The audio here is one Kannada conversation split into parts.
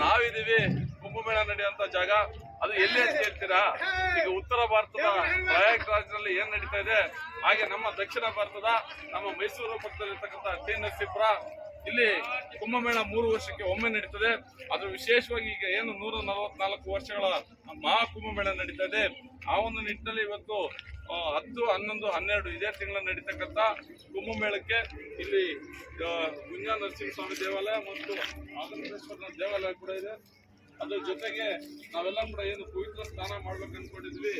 ನಾವಿದ್ದೀವಿ ಕುಂಭಮೇಳ ನಡೆಯುವಂತ ಜಾಗ. ಅದು ಎಲ್ಲಿ ಅಂತ ಹೇಳ್ತೀರಾ? ಈಗ ಉತ್ತರ ಭಾರತದ ಪ್ರಯಾಗ್ರಾಜ್ನಲ್ಲಿ ಏನ್ ನಡೀತಾ ಇದೆ? ಹಾಗೆ ನಮ್ಮ ದಕ್ಷಿಣ ಭಾರತದ ನಮ್ಮ ಮೈಸೂರು ಪಕ್ಕದಲ್ಲಿರ್ತಕ್ಕಂಥ ಟಿ ನರಸೀಪುರ ಇಲ್ಲಿ ಕುಂಭಮೇಳ ಮೂರು ವರ್ಷಕ್ಕೆ ಒಮ್ಮೆ ನಡೀತದೆ. ಅದು ವಿಶೇಷವಾಗಿ ಈಗ ಏನು ನೂರ ನಲವತ್ನಾಲ್ಕು ವರ್ಷಗಳ ಮಹಾ ಕುಂಭಮೇಳ ನಡೀತಾ ಇದೆ. ಆ ಒಂದು ನಿಟ್ಟಿನಲ್ಲಿ ಇವತ್ತು ಹತ್ತು, ಹನ್ನೊಂದು, ಹನ್ನೆರಡು ಇದೇ ತಿಂಗಳ ನಡೀತಕ್ಕಂಥ ಕುಂಭಮೇಳಕ್ಕೆ ಇಲ್ಲಿ ಗುಂಜಾ ನರಸಿಂಹಸ್ವಾಮಿ ದೇವಾಲಯ ಮತ್ತು ಆನಂದೇಶ್ವರ ದೇವಾಲಯ ಕೂಡ ಇದೆ. ಅದರ ಜೊತೆಗೆ ನಾವೆಲ್ಲ ಕೂಡ ಏನು ಪವಿತ್ರ ಸ್ನಾನ ಮಾಡ್ಬೇಕು ಅನ್ಕೊಂಡಿದ್ವಿ.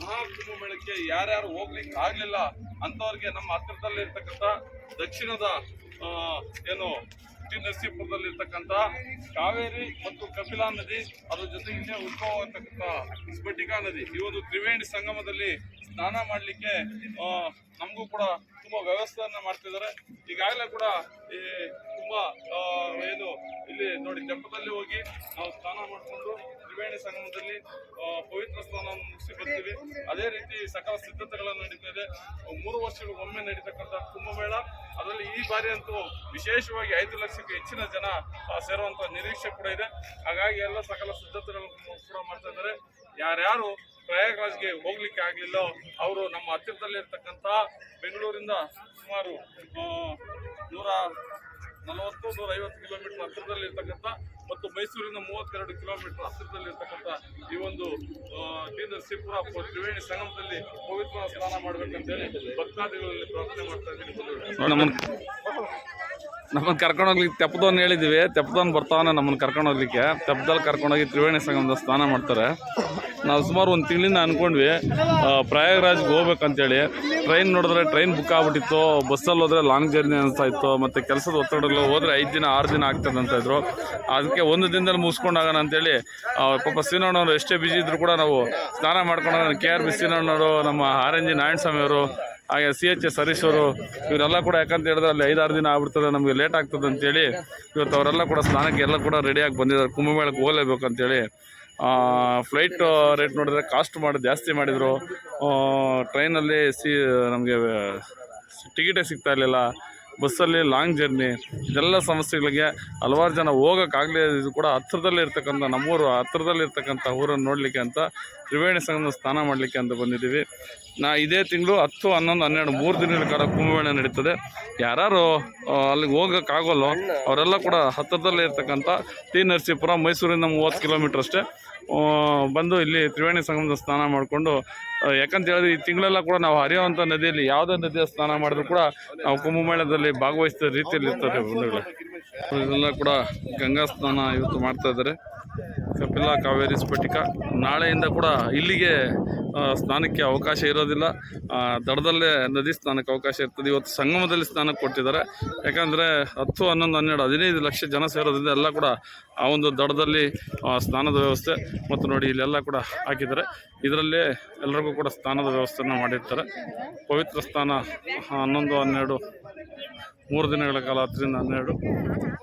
ಮಹಾ ಕುಂಭಮೇಳಕ್ಕೆ ಯಾರ್ಯಾರು ಹೋಗ್ಲಿಕ್ಕೆ ಆಗಲಿಲ್ಲ ಅಂಥವ್ರಿಗೆ ನಮ್ಮ ಹತ್ತಿರದಲ್ಲಿ ಇರ್ತಕ್ಕಂಥ ದಕ್ಷಿಣದ ಏನು ಟಿ ನರಸೀಪುರದಲ್ಲಿರ್ತಕ್ಕಂಥ ಕಾವೇರಿ ಮತ್ತು ಕಪಿಲಾ ನದಿ, ಅದರ ಜೊತೆಗೆ ಆಗ್ತಕ್ಕಂಥ ಸ್ಫಟಿಕಾ ನದಿ. ಈ ಒಂದು ತ್ರಿವೇಣಿ ಸಂಗಮದಲ್ಲಿ ಸ್ನಾನ ಮಾಡಲಿಕ್ಕೆ ನಮಗೂ ಕೂಡ ತುಂಬಾ ವ್ಯವಸ್ಥೆಯನ್ನ ಮಾಡ್ತಿದ್ದಾರೆ. ಈಗಾಗಲೇ ಕೂಡ ಈ ತುಂಬಾ ಏನು, ಇಲ್ಲಿ ನೋಡಿ, ತೆಪ್ಪದಲ್ಲಿ ಹೋಗಿ ನಾವು ಸ್ನಾನ ಮಾಡಿಕೊಂಡು ತ್ರಿವೇಣಿ ಸಂಗಮದಲ್ಲಿ ಪವಿತ್ರ ಸ್ನಾನವನ್ನು ಮುಗಿಸಿ ಅದೇ ರೀತಿ ಸಕಲ ಸಿದ್ಧತೆಗಳನ್ನು ನಡೀತಾ ಇದೆ ಮೂರು ವರ್ಷಗಳಿಗೊಮ್ಮೆ ಒಮ್ಮೆ ನಡೀತಕ್ಕಂಥ ಕುಂಭಮೇಳ. ಅದರಲ್ಲಿ ಈ ಬಾರಿ ಅಂತೂ ವಿಶೇಷವಾಗಿ ಐದು ಲಕ್ಷಕ್ಕೆ ಹೆಚ್ಚಿನ ಜನ ಸೇರುವಂತಹ ನಿರೀಕ್ಷೆ ಕೂಡ ಇದೆ. ಹಾಗಾಗಿ ಎಲ್ಲ ಸಕಲ ಸಿದ್ಧತೆಗಳನ್ನು ಕೂಡ ಮಾಡ್ತಾ ಇದ್ದಾರೆ. ಯಾರ್ಯಾರು ಪ್ರಯಾಗ್ರಾಜ್ಗೆ ಹೋಗ್ಲಿಕ್ಕೆ ಆಗಲಿಲ್ಲ, ಅವರು ನಮ್ಮ ಹತ್ತಿರದಲ್ಲಿರ್ತಕ್ಕಂಥ ಬೆಂಗಳೂರಿಂದ ಸುಮಾರು ನೂರ ನಲವತ್ತು ನೂರ ಐವತ್ತು ಕಿಲೋಮೀಟರ್ ಹತ್ತಿರದಲ್ಲಿರ್ತಕ್ಕಂಥ ಮತ್ತು ಮೈಸೂರಿನ ಮೂವತ್ತೆರಡು ಕಿಲೋಮೀಟರ್ ಹತ್ತಿರದಲ್ಲಿರ್ತಕ್ಕಂಥ ಈ ಒಂದು ಶ್ರೀಪುರ ತ್ರಿವೇಣಿ ಸಂಗಮದಲ್ಲಿ ಪವಿತ್ರ ಸ್ನಾನ ಮಾಡ್ಬೇಕಂತೇಳಿ ಭಕ್ತಾದಿಗಳಲ್ಲಿ ಪ್ರಾರ್ಥನೆ ಮಾಡ್ತಾ ಇದ್ದೀನಿ. ನಮ್ಮನ್ನ ಕರ್ಕೊಂಡು ಹೋಗ್ಲಿಕ್ಕೆ ತೆಪ್ಪದವನ್ನ ಹೇಳಿದ್ವಿ. ತೆಪ್ಪದವನ್ ಬರ್ತಾವನ ನಮ್ಮನ್ನು ಕರ್ಕೊಂಡು ಹೋಗ್ಲಿಕ್ಕೆ. ತೆಪ್ಪದಲ್ಲಿ ಕರ್ಕೊಂಡೋಗಿ ತ್ರಿವೇಣಿ ಸಂಗಮದ ಸ್ನಾನ ಮಾಡ್ತಾರೆ. ನಾವು ಸುಮಾರು ಒಂದು ತಿಂಗಳಿಂದ ಅಂದ್ಕೊಂಡ್ವಿ ಪ್ರಯಾಗ್ರಾಜ್ಗೆ ಹೋಗ್ಬೇಕಂತೇಳಿ. ಟ್ರೈನ್ ನೋಡಿದ್ರೆ ಟ್ರೈನ್ ಬುಕ್ ಆಗ್ಬಿಟ್ಟಿತ್ತು. ಬಸ್ಸಲ್ಲಿ ಹೋದರೆ ಲಾಂಗ್ ಜರ್ನಿ ಅನಿಸ್ತಾ ಇತ್ತು ಮತ್ತು ಕೆಲಸದ ಒತ್ತಡಗಳು ಹೋದರೆ ಐದು ದಿನ, ಆರು ದಿನ ಆಗ್ತದೆ ಅಂತ ಇದ್ರು. ಅದಕ್ಕೆ ಒಂದು ದಿನದಲ್ಲಿ ಮುಗಿಸ್ಕೊಂಡಾಗೋಣ ಅಂತೇಳಿ ಪಾಪ ಸೀನಣ್ಣವರು ಎಷ್ಟೇ ಬಿಜಿ ಇದ್ರು ಕೂಡ ನಾವು ಸ್ನಾನ ಮಾಡ್ಕೊಂಡಾಗ ಕೆ ಆರ್ ಬಿ ಸೀನಣ್ಣವರು, ನಮ್ಮ ಆರ್ ಎನ್ ಜಿ ನಾರಾಯಣಸ್ವಾಮಿ ಅವರು ಹಾಗೆ ಸಿ ಎಚ್ ಎಸ್ ಹರೀಶ್ ಅವರು, ಇವರೆಲ್ಲ ಕೂಡ ಯಾಕಂತ ಹೇಳಿದ್ರೆ ಅಲ್ಲಿ ಐದಾರು ದಿನ ಆಗ್ಬಿಡ್ತದೆ, ನಮಗೆ ಲೇಟ್ ಆಗ್ತದೆ ಅಂತೇಳಿ ಇವತ್ತು ಅವರೆಲ್ಲ ಕೂಡ ಸ್ನಾನಕ್ಕೆ ಎಲ್ಲ ಕೂಡ ರೆಡಿಯಾಗಿ ಬಂದಿದ್ದಾರೆ. ಕುಂಭಮೇಳಕ್ಕೆ ಹೋಗಲೇಬೇಕು ಅಂತೇಳಿ. ಫ್ಲೈಟ್ ರೇಟ್ ನೋಡಿದ್ರೆ ಕಾಸ್ಟ್ ಮಾಡಿ ಜಾಸ್ತಿ ಮಾಡಿದರು. ಟ್ರೈನಲ್ಲಿ ಸಿ, ನಮಗೆ, ಟಿಕೆಟೇ ಸಿಗ್ತಾ ಇರಲಿಲ್ಲ. ಬಸ್ಸಲ್ಲಿ ಲಾಂಗ್ ಜರ್ನಿ, ಇದೆಲ್ಲ ಸಮಸ್ಯೆಗಳಿಗೆ ಹಲವಾರು ಜನ ಹೋಗೋಕ್ಕಾಗಲಿ ಇದು ಕೂಡ ಹತ್ತಿರದಲ್ಲೇ ಇರ್ತಕ್ಕಂಥ ನಮ್ಮೂರು, ಹತ್ತಿರದಲ್ಲಿ ಇರ್ತಕ್ಕಂಥ ಊರನ್ನು ನೋಡಲಿಕ್ಕೆ ಅಂತ ತ್ರಿವೇಣಿ ಸಂಘದ ಸ್ನಾನ ಮಾಡಲಿಕ್ಕೆ ಅಂತ ಬಂದಿದ್ದೀವಿ. ನಾ ಇದೇ ತಿಂಗಳು ಹತ್ತು, ಹನ್ನೊಂದು, ಹನ್ನೆರಡು, ಮೂರು ದಿನಗಳ ಕಾಲ ಕುಂಭಮೇಳ ನಡೀತದೆ. ಯಾರು ಅಲ್ಲಿಗೆ ಹೋಗೋಕ್ಕಾಗೋಲ್ಲೋ, ಅವರೆಲ್ಲ ಕೂಡ ಹತ್ತಿರದಲ್ಲೇ ಇರ್ತಕ್ಕಂಥ ಟಿ ನರಸೀಪುರ, ಮೈಸೂರಿಂದ ಮೂವತ್ತು ಕಿಲೋಮೀಟ್ರ್ ಅಷ್ಟೇ. ಬಂದು ಇಲ್ಲಿ ತ್ರಿವೇಣಿ ಸಂಗಮದ ಸ್ನಾನ ಮಾಡಿಕೊಂಡು ಯಾಕಂತ ಹೇಳಿದ್ರೆ ಈ ತಿಂಗಳೆಲ್ಲ ಕೂಡ ನಾವು ಹರಿಯುವಂಥ ನದಿಯಲ್ಲಿ ಯಾವುದೇ ನದಿಯ ಸ್ನಾನ ಮಾಡಿದ್ರು ಕೂಡ ನಾವು ಕುಂಭಮೇಳದಲ್ಲಿ ಭಾಗವಹಿಸಿದ ರೀತಿಯಲ್ಲಿ ಇರ್ತದೆ ಬಂಧುಗಳೇ. ಇದೆಲ್ಲ ಕೂಡ ಗಂಗಾ ಸ್ನಾನ ಇವತ್ತು ಮಾಡ್ತಾ ಇದ್ದಾರೆ. ಕಪಿಲ ಕಾವೇರಿ ಸ್ಫಟಿಕ. ನಾಳೆಯಿಂದ ಕೂಡ ಇಲ್ಲಿಗೆ ಸ್ನಾನಕ್ಕೆ ಅವಕಾಶ ಇರೋದಿಲ್ಲ. ದಡದಲ್ಲೇ ನದಿ ಸ್ನಾನಕ್ಕೆ ಅವಕಾಶ ಇರ್ತದೆ. ಇವತ್ತು ಸಂಗಮದಲ್ಲಿ ಸ್ನಾನಕ್ಕೆ ಕೊಟ್ಟಿದ್ದಾರೆ. ಯಾಕಂದರೆ ಹತ್ತು, ಹನ್ನೊಂದು, ಹನ್ನೆರಡು, ಹದಿನೈದು ಲಕ್ಷ ಜನ ಸೇರೋದ್ರಿಂದ ಎಲ್ಲ ಕೂಡ ಆ ಒಂದು ದಡದಲ್ಲಿ ಸ್ನಾನದ ವ್ಯವಸ್ಥೆ ಮತ್ತು ನೋಡಿ ಇಲ್ಲೆಲ್ಲ ಕೂಡ ಹಾಕಿದ್ದಾರೆ. ಇದರಲ್ಲೇ ಎಲ್ಲರಿಗೂ ಕೂಡ ಸ್ನಾನದ ವ್ಯವಸ್ಥೆಯನ್ನು ಮಾಡಿರ್ತಾರೆ. ಪವಿತ್ರ ಸ್ಥಾನ ಹನ್ನೊಂದು, ಹನ್ನೆರಡು ಮೂರು ದಿನಗಳ ಕಾಲ ಹತ್ತರಿಂದ ಹನ್ನೆರಡು.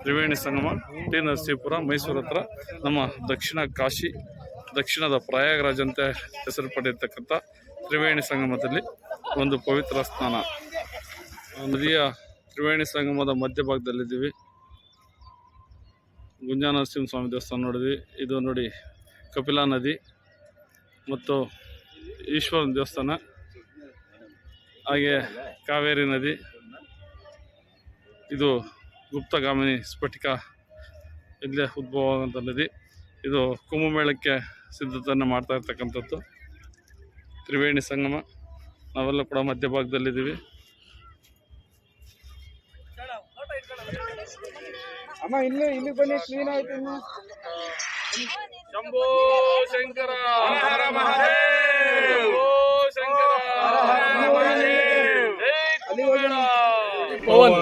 ತ್ರಿವೇಣಿ ಸಂಗಮ, ಟಿ ನರಸೀಪುರ, ಮೈಸೂರು ಹತ್ರ ನಮ್ಮ ದಕ್ಷಿಣ ಕಾಶಿ, ದಕ್ಷಿಣದ ಪ್ರಯಾಗರಾಜ್ ಅಂತ ಹೆಸರು ಪಡೆಯತಕ್ಕಂಥ ತ್ರಿವೇಣಿ ಸಂಗಮದಲ್ಲಿ ಒಂದು ಪವಿತ್ರ ಸ್ನಾನ ನದಿಯ ತ್ರಿವೇಣಿ ಸಂಗಮದ ಮಧ್ಯಭಾಗದಲ್ಲಿದ್ದೀವಿ. ಗುಂಜಾ ನರಸಿಂಹಸ್ವಾಮಿ ದೇವಸ್ಥಾನ ನೋಡಿದ್ವಿ. ಇದು ನೋಡಿ ಕಪಿಲಾ ನದಿ ಮತ್ತು ಈಶ್ವರನ ದೇವಸ್ಥಾನ. ಹಾಗೆ ಕಾವೇರಿ ನದಿ. ಇದು ಗುಪ್ತಗಾಮಿನಿ ಸ್ಫಟಿಕ ಇಲ್ಲೇ ಉದ್ಭವವಾದಂಥ ನದಿ ಇದು ಕುಂಭಮೇಳಕ್ಕೆ ಸಿದ್ಧತೆಯನ್ನು ಮಾಡ್ತಾ ಇರ್ತಕ್ಕಂಥದ್ದು. ತ್ರಿವೇಣಿ ಸಂಗಮ. ನಾವೆಲ್ಲ ಕೂಡ ಮಧ್ಯಭಾಗದಲ್ಲಿದ್ದೀವಿ. ಅಮ್ಮ ಇಲ್ಲಿ ಇಲ್ಲಿ ಬನ್ನಿ ಕ್ಲೀನ್ ಆಯ್ತು ಇನ್ನು. ಶಂಭೋ ಶಂಕರ ಹರ ಶಂಭೋ ಶಂಕರ ಜೈ ಕುಂಭಮೇಳ. ನಮ್ಮವ್ರನ್ನ ಏನ್-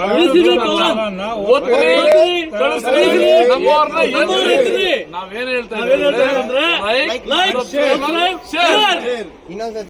ನಾವೇನ್ ಹೇಳ್ತಾ ಇದ್ದೀವಿ